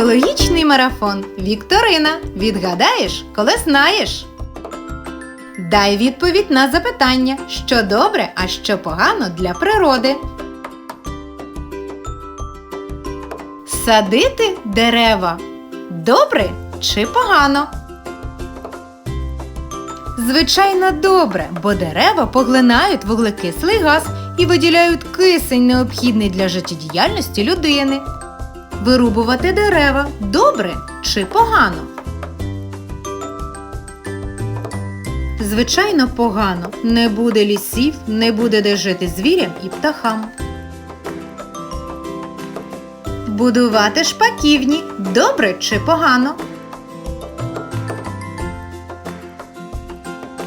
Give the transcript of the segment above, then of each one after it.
Екологічний марафон. Вікторина. Відгадаєш, коли знаєш. Дай відповідь на запитання, що добре, а що погано для природи. Садити дерева. Добре чи погано? Звичайно, добре, бо дерева поглинають вуглекислий газ і виділяють кисень, необхідний для життєдіяльності людини. Вирубувати дерева добре чи погано? Звичайно, погано. Не буде лісів, не буде де жити звірям і птахам. Будувати шпаківні добре чи погано?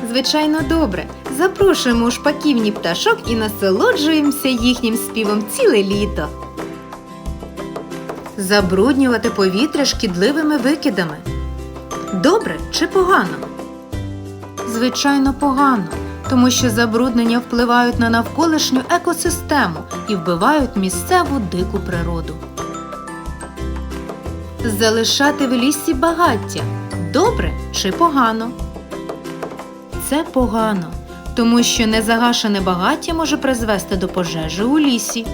Звичайно, добре. Запрошуємо у шпаківні пташок і насолоджуємося їхнім співом ціле літо. Забруднювати повітря шкідливими викидами. Добре чи погано? Звичайно, погано, тому що забруднення впливають на навколишню екосистему і вбивають місцеву дику природу. Залишати в лісі багаття добре чи погано? Це погано, тому що незагашене багаття може призвести до пожежі у лісі.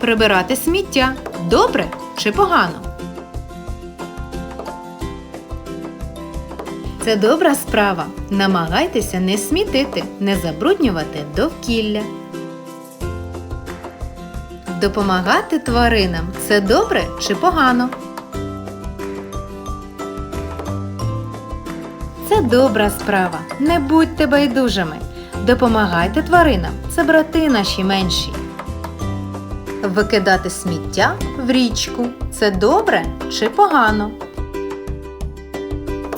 Прибирати сміття добре чи погано? Це добра справа. Намагайтеся не смітити, не забруднювати довкілля. Допомагати тваринам це добре чи погано? Це добра справа. Не будьте байдужими. Допомагайте тваринам. Це брати наші менші. Викидати сміття в річку це добре чи погано?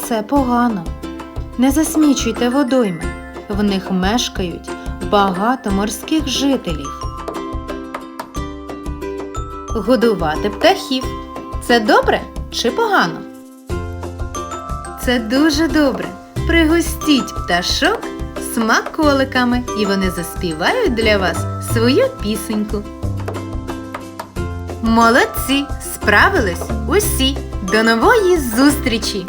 Це погано. Не засмічуйте водойми. В них мешкають багато морських жителів. Годувати птахів. Це добре чи погано? Це дуже добре. Пригостіть пташок смаколиками, і вони заспівають для вас свою пісеньку. Молодці! Справились усі! До нової зустрічі!